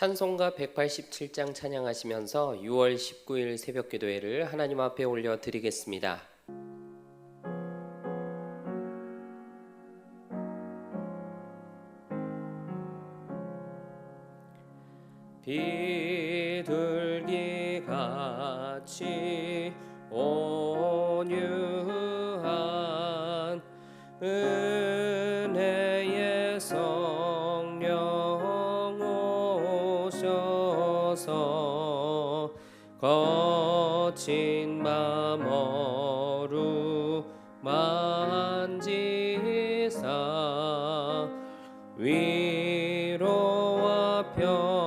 찬송가 187장 찬양하시면서 6월 19일 새벽 기도회를 하나님 앞에 올려 드리겠습니다. 위로와 평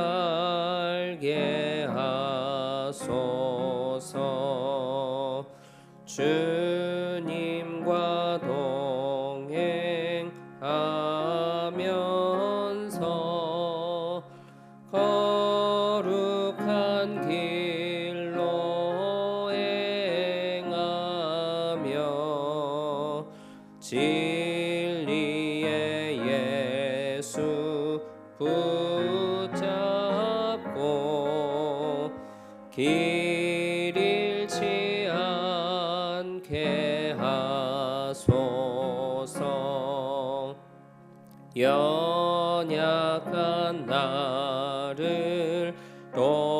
살게 하소서. 주 연약한 나를 도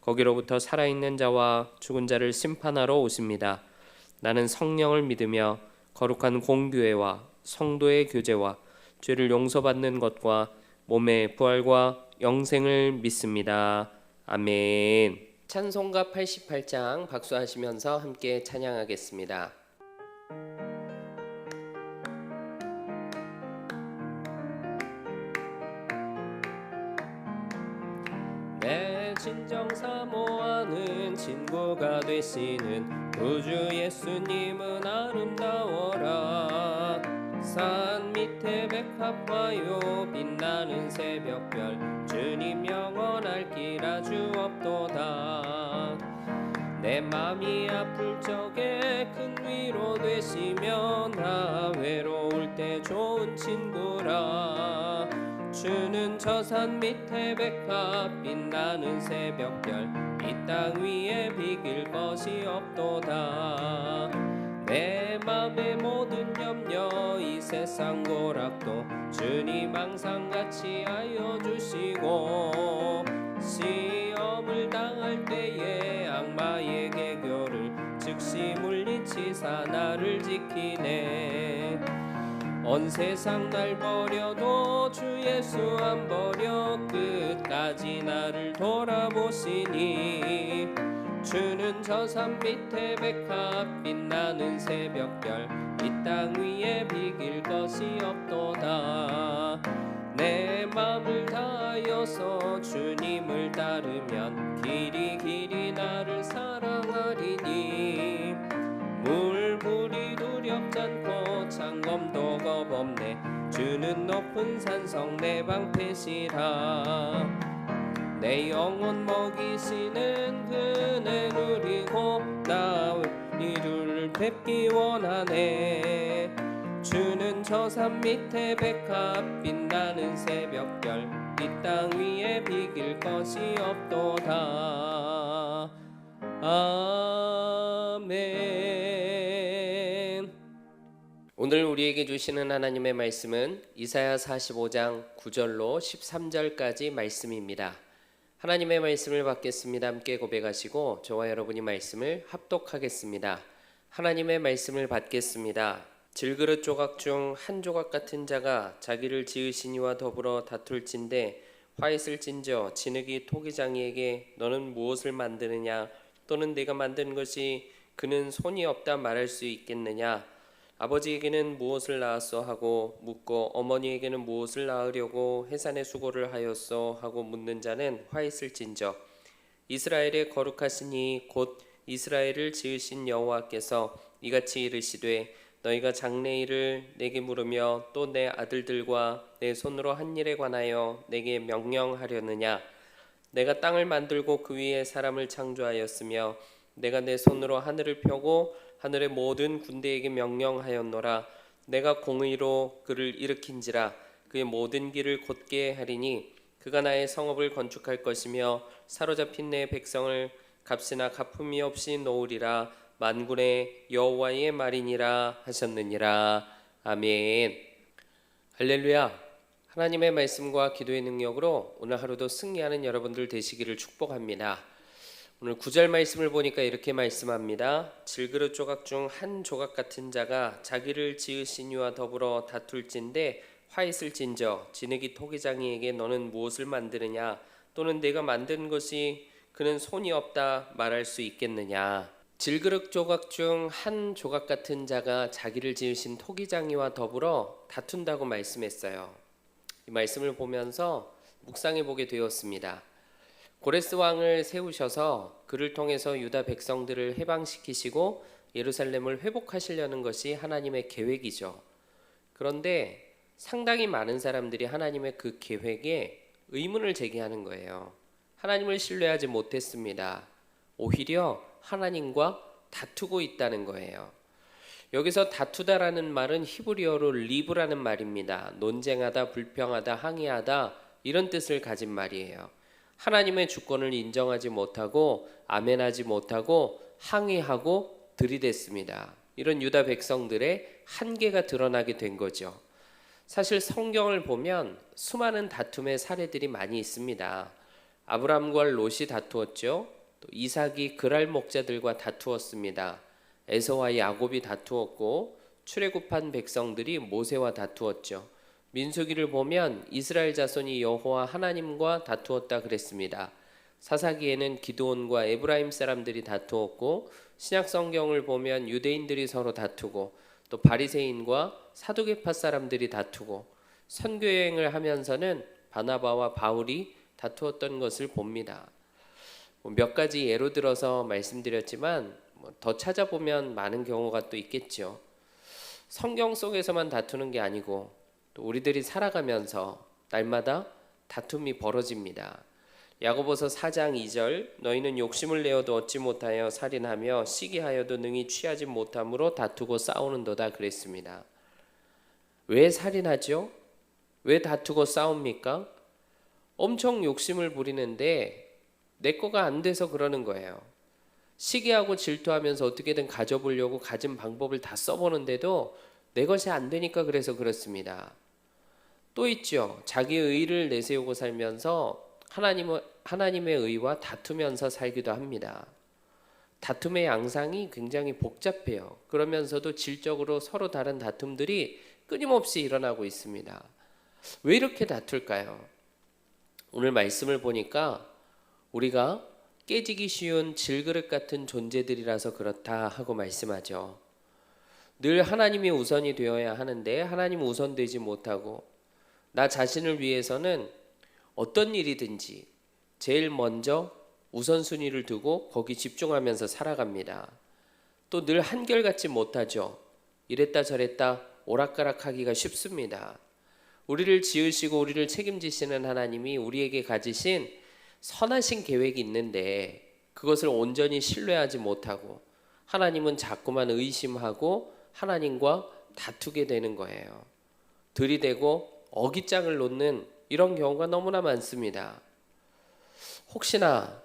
거기로부터 살아있는 자와 죽은 자를 심판하러 오십니다. 나는 성령을 믿으며 거룩한 공교회와 성도의 교제와 죄를 용서받는 것과 몸의 부활과 영생을 믿습니다. 아멘. 찬송가 88장 박수하시면서 함께 찬양하겠습니다. 되시는 구주 예수님은 아름다워라. 산 밑에 백합화요 빛나는 새벽별 주님 영원할 길 아주 없도다. 내 맘이 아플 적에 큰 위로 되시며 나 외로울 때 좋은 친구라 주는 저 산 밑에 백합 빛나는 새벽별. 이 땅 위에 비길 것이 없도다. 내 맘의 모든 염려 이 세상 고락도 주님 항상 같이 하여 주시고 시험을 당할 때에 악마의 개교를 즉시 물리치사 나를 지키네 온 세상 날 버려도 주 예수 안 버려 끝까지 나를 돌아보시니 주는 저 산 밑에 백합 빛나는 새벽별 이 땅 위에 비길 것이 없도다. 내 맘을 다하여서 주님을 따르면 깊은 산성 내 방패시라. 내 영혼 먹이시는 그네 누리고 나을 이를 뵙기 원하네. 주는 저 산 밑에 백합 빛나는 새벽별 이 땅 위에 비길 것이 없도다. 아멘. 오늘 우리에게 주시는 하나님의 말씀은 이사야 45장 9절로 13절까지 말씀입니다. 하나님의 말씀을 받겠습니다. 함께 고백하시고 저와 여러분이 말씀을 합독하겠습니다. 하나님의 말씀을 받겠습니다. 질그릇 조각 중 한 조각 같은 자가 자기를 지으시니와 더불어 다툴진대 화 있을진저 진흙이 토기장이에게 너는 무엇을 만드느냐 또는 내가 만든 것이 그는 손이 없다 말할 수 있겠느냐 아버지에게는 무엇을 낳았어 하고 묻고 어머니에게는 무엇을 낳으려고 해산의 수고를 하였어 하고 묻는 자는 화 있을진저. 이스라엘의 거룩하시니 곧 이스라엘을 지으신 여호와께서 이같이 이르시되 너희가 장래일을 내게 물으며 또 내 아들들과 내 손으로 한 일에 관하여 내게 명령하려느냐? 내가 땅을 만들고 그 위에 사람을 창조하였으며 내가 내 손으로 하늘을 펴고 하늘의 모든 군대에게 명령하였노라. 내가 공의로 그를 일으킨지라. 그의 모든 길을 곧게 하리니 그가 나의 성읍을 건축할 것이며 사로잡힌 내 백성을 값이나 가품이 없이 놓으리라. 만군의 여호와의 말이니라 하셨느니라. 아멘. 할렐루야. 하나님의 말씀과 기도의 능력으로 오늘 하루도 승리하는 여러분들 되시기를 축복합니다. 오늘 구절 말씀을 보니까 이렇게 말씀합니다. 질그릇 조각 중 한 조각 같은 자가 자기를 지으신 이와 더불어 다툴진대 화 있을진저 진흙이 토기장이에게 너는 무엇을 만드느냐 또는 내가 만든 것이 그는 손이 없다 말할 수 있겠느냐 질그릇 조각 중 한 조각 같은 자가 자기를 지으신 토기장이와 더불어 다툰다고 말씀했어요. 이 말씀을 보면서 묵상해 보게 되었습니다. 고레스 왕을 세우셔서 그를 통해서 유다 백성들을 해방시키시고 예루살렘을 회복하시려는 것이 하나님의 계획이죠. 그런데 상당히 많은 사람들이 하나님의 그 계획에 의문을 제기하는 거예요. 하나님을 신뢰하지 못했습니다. 오히려 하나님과 다투고 있다는 거예요. 여기서 다투다라는 말은 히브리어로 리브라는 말입니다. 논쟁하다, 불평하다, 항의하다 이런 뜻을 가진 말이에요. 하나님의 주권을 인정하지 못하고 아멘하지 못하고 항의하고 들이댔습니다. 이런 유다 백성들의 한계가 드러나게 된 거죠. 사실 성경을 보면 수많은 다툼의 사례들이 많이 있습니다. 아브람과 롯이 다투었죠. 또 이삭이 그랄 목자들과 다투었습니다. 에서와 야곱이 다투었고 출애굽한 백성들이 모세와 다투었죠. 민수기를 보면 이스라엘 자손이 여호와 하나님과 다투었다 그랬습니다. 사사기에는 기드온과 에브라임 사람들이 다투었고 신약 성경을 보면 유대인들이 서로 다투고 또 바리새인과 사두개파 사람들이 다투고 선교 여행을 하면서는 바나바와 바울이 다투었던 것을 봅니다. 뭐몇 가지 예로 들어서 말씀드렸지만 뭐더 찾아보면 많은 경우가 또 있겠죠. 성경 속에서만 다투는 게 아니고 또 우리들이 살아가면서 날마다 다툼이 벌어집니다. 야고보서 4장 2절 너희는 욕심을 내어도 얻지 못하여 살인하며 시기하여도 능히 취하지 못함으로 다투고 싸우는도다 그랬습니다. 왜 살인하죠? 왜 다투고 싸웁니까? 엄청 욕심을 부리는데 내 거가 안 돼서 그러는 거예요. 시기하고 질투하면서 어떻게든 가져보려고 가진 방법을 다 써보는데도 내 것이 안 되니까 그래서 그렇습니다. 또 있죠. 자기의 의를 내세우고 살면서 하나님, 하나님의 의와 다투면서 살기도 합니다. 다툼의 양상이 굉장히 복잡해요. 그러면서도 질적으로 서로 다른 다툼들이 끊임없이 일어나고 있습니다. 왜 이렇게 다툴까요? 오늘 말씀을 보니까 우리가 깨지기 쉬운 질그릇 같은 존재들이라서 그렇다 하고 말씀하죠. 늘 하나님이 우선이 되어야 하는데 하나님 우선되지 못하고 나 자신을 위해서는 어떤 일이든지 제일 먼저 우선순위를 두고 거기 집중하면서 살아갑니다. 또 늘 한결같지 못하죠. 이랬다 저랬다 오락가락하기가 쉽습니다. 우리를 지으시고 우리를 책임지시는 하나님이 우리에게 가지신 선하신 계획이 있는데 그것을 온전히 신뢰하지 못하고 하나님은 자꾸만 의심하고 하나님과 다투게 되는 거예요. 들이대고 어깃장을 놓는 이런 경우가 너무나 많습니다. 혹시나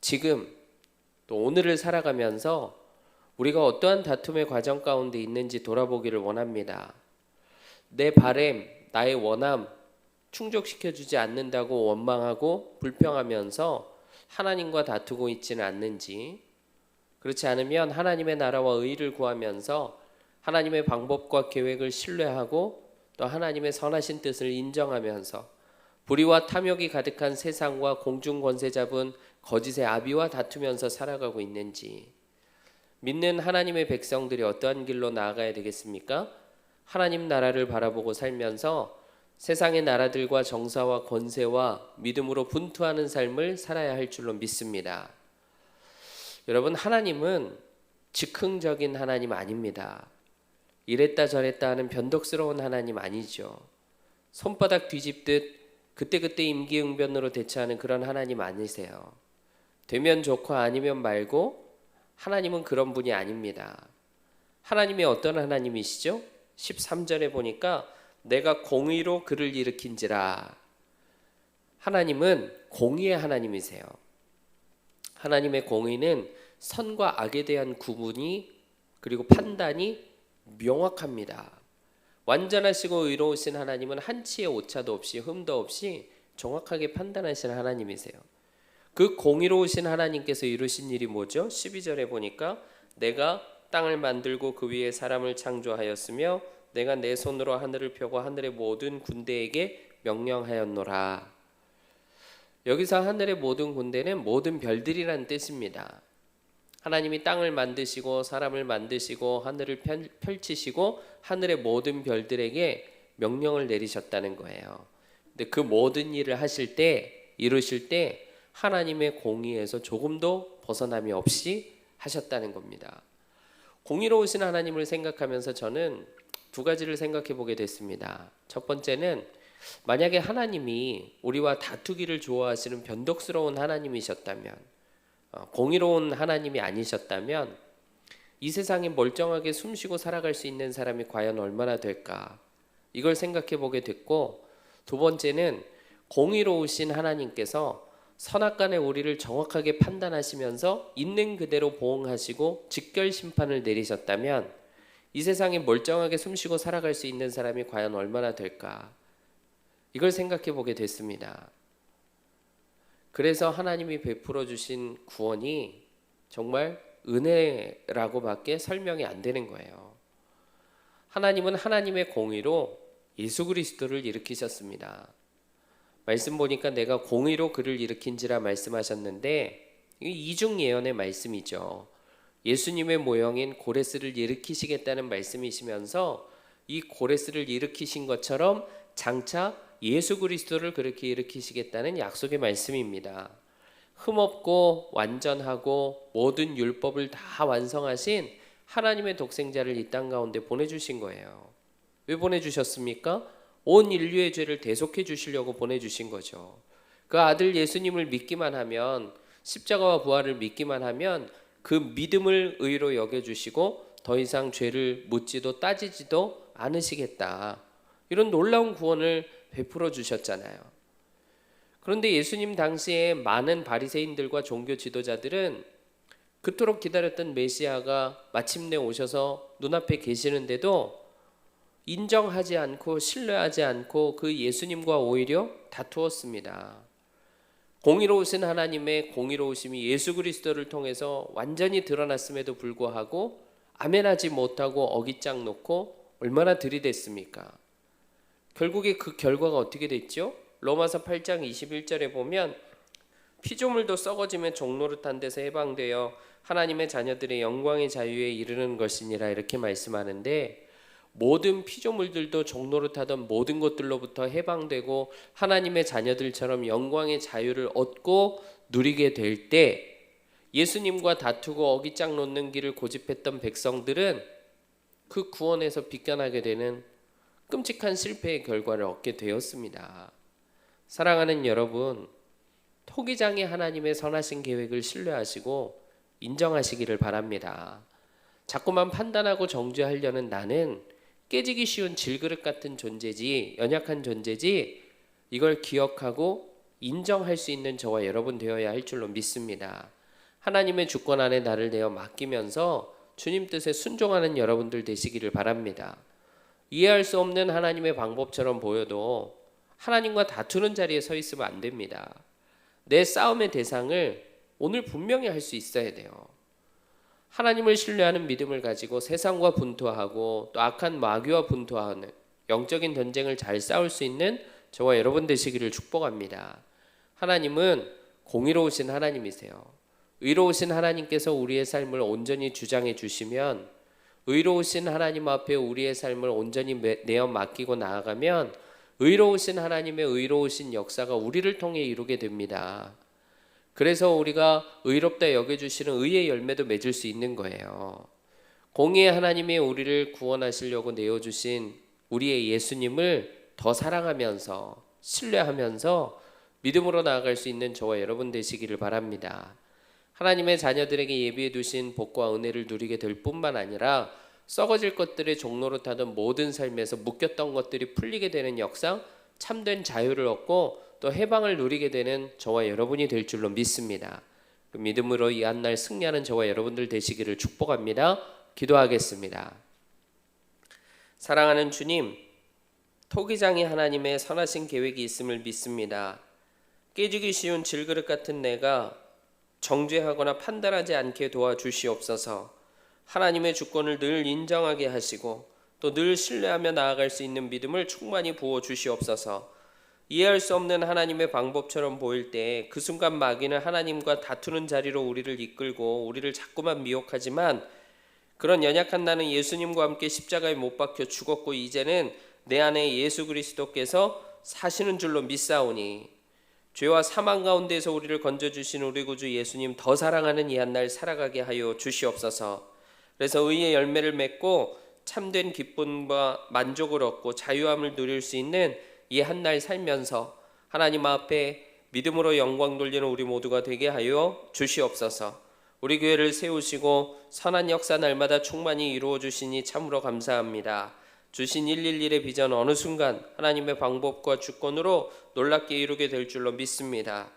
지금 또 오늘을 살아가면서 우리가 어떠한 다툼의 과정 가운데 있는지 돌아보기를 원합니다. 내 바램, 나의 원함 충족시켜 주지 않는다고 원망하고 불평하면서 하나님과 다투고 있지는 않는지 그렇지 않으면 하나님의 나라와 의를 구하면서 하나님의 방법과 계획을 신뢰하고 또 하나님의 선하신 뜻을 인정하면서 불의와 탐욕이 가득한 세상과 공중 권세 잡은 거짓의 아비와 다투면서 살아가고 있는지 믿는 하나님의 백성들이 어떠한 길로 나아가야 되겠습니까? 하나님 나라를 바라보고 살면서 세상의 나라들과 정사와 권세와 믿음으로 분투하는 삶을 살아야 할 줄로 믿습니다. 여러분 하나님은 즉흥적인 하나님 아닙니다. 이랬다 저랬다 하는 변덕스러운 하나님 아니죠. 손바닥 뒤집듯 그때그때 임기응변으로 대처하는 그런 하나님 아니세요. 되면 좋고 아니면 말고 하나님은 그런 분이 아닙니다. 하나님이 어떤 하나님이시죠? 13절에 보니까 내가 공의로 그를 일으킨지라. 하나님은 공의의 하나님이세요. 하나님의 공의는 선과 악에 대한 구분이 그리고 판단이 명확합니다. 완전하시고 의로우신 하나님은 한치의 오차도 없이 흠도 없이 정확하게 판단하시는 하나님이세요. 그 공의로우신 하나님께서 이루신 일이 뭐죠? 12절에 보니까 내가 땅을 만들고 그 위에 사람을 창조하였으며 내가 내 손으로 하늘을 펴고 하늘의 모든 군대에게 명령하였노라. 여기서 하늘의 모든 군대는 모든 별들이란 뜻입니다. 하나님이 땅을 만드시고 사람을 만드시고 하늘을 펼치시고 하늘의 모든 별들에게 명령을 내리셨다는 거예요. 근데 그 모든 일을 하실 때 이루실 때 하나님의 공의에서 조금도 벗어남이 없이 하셨다는 겁니다. 공의로우신 하나님을 생각하면서 저는 두 가지를 생각해 보게 됐습니다. 첫 번째는 만약에 하나님이 우리와 다투기를 좋아하시는 변덕스러운 하나님이셨다면, 어, 공의로운 하나님이 아니셨다면, 이 세상에 멀쩡하게 숨쉬고 살아갈 수 있는 사람이 과연 얼마나 될까? 이걸 생각해 보게 됐고, 두 번째는 공의로우신 하나님께서 선악간의 우리를 정확하게 판단하시면서 있는 그대로 보응하시고 직결 심판을 내리셨다면 이 세상에 멀쩡하게 숨쉬고 살아갈 수 있는 사람이 과연 얼마나 될까? 이걸 생각해 보게 됐습니다. 그래서 하나님이 베풀어 주신 구원이 정말 은혜라고밖에 설명이 안 되는 거예요. 하나님은 하나님의 공의로 예수 그리스도를 일으키셨습니다. 말씀 보니까 내가 공의로 그를 일으킨지라 말씀하셨는데 이중 예언의 말씀이죠. 예수님의 모형인 고레스를 일으키시겠다는 말씀이시면서 이 고레스를 일으키신 것처럼 장차 예수 그리스도를 그렇게 일으키시겠다는 약속의 말씀입니다. 흠없고 완전하고 모든 율법을 다 완성하신 하나님의 독생자를 이 땅 가운데 보내주신 거예요. 왜 보내주셨습니까? 온 인류의 죄를 대속해 주시려고 보내주신 거죠. 그 아들 예수님을 믿기만 하면 십자가와 부활을 믿기만 하면 그 믿음을 의로 여겨주시고 더 이상 죄를 묻지도 따지지도 않으시겠다. 이런 놀라운 구원을 베풀어 주셨잖아요. 그런데 예수님 당시에 많은 바리새인들과 종교 지도자들은 그토록 기다렸던 메시아가 마침내 오셔서 눈앞에 계시는데도 인정하지 않고 신뢰하지 않고 그 예수님과 오히려 다투었습니다. 공의로우신 하나님의 공의로우심이 예수 그리스도를 통해서 완전히 드러났음에도 불구하고 아멘하지 못하고 어깃장 놓고 얼마나 들이댔습니까? 결국에 그 결과가 어떻게 됐죠? 로마서 8장 21절에 보면 피조물도 썩어지면 종노릇한 데서 해방되어 하나님의 자녀들의 영광의 자유에 이르는 것이니라 이렇게 말씀하는데 모든 피조물들도 타던 모든 것들로부터 해방되고 하나님의 자녀들처럼 영광의 자유를 얻고 누리게 될 때 예수님과 다투고 어깃장 놓는 길을 고집했던 백성들은 그 구원에서 비껴나게 되는 끔찍한 실패의 결과를 얻게 되었습니다. 사랑하는 여러분, 토기장의 하나님의 선하신 계획을 신뢰하시고 인정하시기를 바랍니다. 자꾸만 판단하고 정죄하려는 나는 깨지기 쉬운 질그릇 같은 존재지 연약한 존재지 이걸 기억하고 인정할 수 있는 저와 여러분 되어야 할 줄로 믿습니다. 하나님의 주권 안에 나를 내어 맡기면서 주님 뜻에 순종하는 여러분들 되시기를 바랍니다. 이해할 수 없는 하나님의 방법처럼 보여도 하나님과 다투는 자리에 서 있으면 안 됩니다. 내 싸움의 대상을 오늘 분명히 할 수 있어야 돼요. 하나님을 신뢰하는 믿음을 가지고 세상과 분투하고 또 악한 마귀와 분투하는 영적인 전쟁을 잘 싸울 수 있는 저와 여러분 되시기를 축복합니다. 하나님은 공의로우신 하나님이세요. 의로우신 하나님께서 우리의 삶을 온전히 주장해 주시면 의로우신 하나님 앞에 우리의 삶을 온전히 내어 맡기고 나아가면 의로우신 하나님의 의로우신 역사가 우리를 통해 이루게 됩니다. 그래서 우리가 의롭다 여겨주시는 의의 열매도 맺을 수 있는 거예요. 공의의 하나님이 우리를 구원하시려고 내어주신 우리의 예수님을 더 사랑하면서 신뢰하면서 믿음으로 나아갈 수 있는 저와 여러분 되시기를 바랍니다. 하나님의 자녀들에게 예비해 두신 복과 은혜를 누리게 될 뿐만 아니라 썩어질 것들의 종로로 타던 모든 삶에서 묶였던 것들이 풀리게 되는 역사, 참된 자유를 얻고 또 해방을 누리게 되는 저와 여러분이 될 줄로 믿습니다. 그 믿음으로 이 한 날 승리하는 저와 여러분들 되시기를 축복합니다. 기도하겠습니다. 사랑하는 주님, 토기장이 하나님의 선하신 계획이 있음을 믿습니다. 깨지기 쉬운 질그릇 같은 내가 정죄하거나 판단하지 않게 도와주시옵소서. 하나님의 주권을 늘 인정하게 하시고 또 늘 신뢰하며 나아갈 수 있는 믿음을 충만히 부어 주시옵소서. 이해할 수 없는 하나님의 방법처럼 보일 때 그 순간 마귀는 하나님과 다투는 자리로 우리를 이끌고 우리를 자꾸만 미혹하지만 그런 연약한 나는 예수님과 함께 십자가에 못 박혀 죽었고 이제는 내 안에 예수 그리스도께서 사시는 줄로 믿사오니 죄와 사망 가운데서 우리를 건져 주신 우리 구주 예수님 더 사랑하는 이 한날 살아가게 하여 주시옵소서. 그래서 의의 열매를 맺고 참된 기쁨과 만족을 얻고 자유함을 누릴 수 있는 이 한날 살면서 하나님 앞에 믿음으로 영광 돌리는 우리 모두가 되게 하여 주시옵소서. 우리 교회를 세우시고 선한 역사 날마다 충만히 이루어 주시니 참으로 감사합니다. 주신 111의 비전 어느 순간 하나님의 방법과 주권으로 놀랍게 이루게 될 줄로 믿습니다.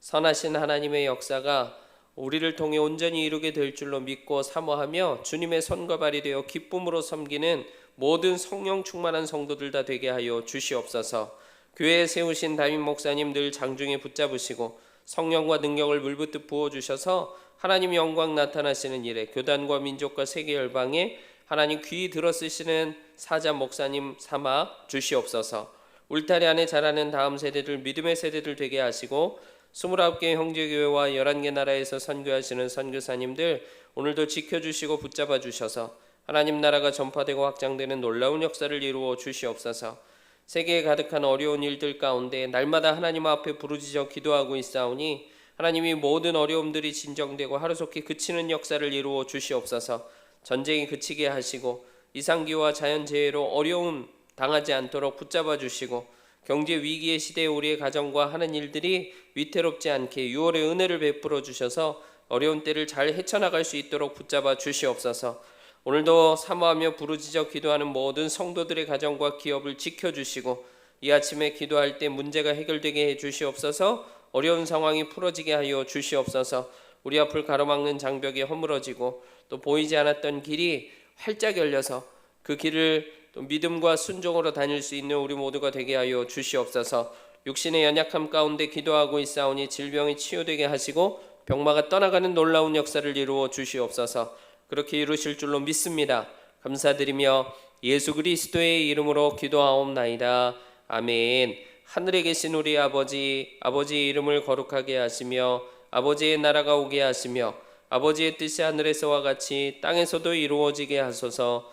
선하신 하나님의 역사가 우리를 통해 온전히 이루게 될 줄로 믿고 사모하며 주님의 손과 발이 되어 기쁨으로 섬기는 모든 성령 충만한 성도들 다 되게 하여 주시옵소서. 교회에 세우신 담임 목사님 늘 장중에 붙잡으시고 성령과 능력을 물붓듯 부어 주셔서 하나님 영광 나타나시는 일에 교단과 민족과 세계 열방에 하나님 귀 들어 쓰시는 사자 목사님 삼아 주시옵소서. 울타리 안에 자라는 다음 세대들 믿음의 세대들 되게 하시고 29개 형제교회와 11개 나라에서 선교하시는 선교사님들 오늘도 지켜주시고 붙잡아 주셔서 하나님 나라가 전파되고 확장되는 놀라운 역사를 이루어 주시옵소서. 세계에 가득한 어려운 일들 가운데 날마다 하나님 앞에 부르짖어 기도하고 있사오니 하나님이 모든 어려움들이 진정되고 하루속히 그치는 역사를 이루어 주시옵소서. 전쟁이 그치게 하시고 이상기와 자연재해로 어려움 당하지 않도록 붙잡아 주시고 경제 위기의 시대에 우리의 가정과 하는 일들이 위태롭지 않게 6월의 은혜를 베풀어 주셔서 어려운 때를 잘 헤쳐나갈 수 있도록 붙잡아 주시옵소서. 오늘도 사모하며 부르짖어 기도하는 모든 성도들의 가정과 기업을 지켜 주시고 이 아침에 기도할 때 문제가 해결되게 해 주시옵소서. 어려운 상황이 풀어지게 하여 주시옵소서. 우리 앞을 가로막는 장벽이 허물어지고 또 보이지 않았던 길이 활짝 열려서 그 길을 또 믿음과 순종으로 다닐 수 있는 우리 모두가 되게 하여 주시옵소서. 육신의 연약함 가운데 기도하고 있사오니 질병이 치유되게 하시고 병마가 떠나가는 놀라운 역사를 이루어 주시옵소서. 그렇게 이루실 줄로 믿습니다. 감사드리며 예수 그리스도의 이름으로 기도하옵나이다. 아멘. 하늘에 계신 우리 아버지, 아버지의 이름을 거룩하게 하시며 아버지의 나라가 오게 하시며 아버지의 뜻이 하늘에서와 같이 땅에서도 이루어지게 하소서.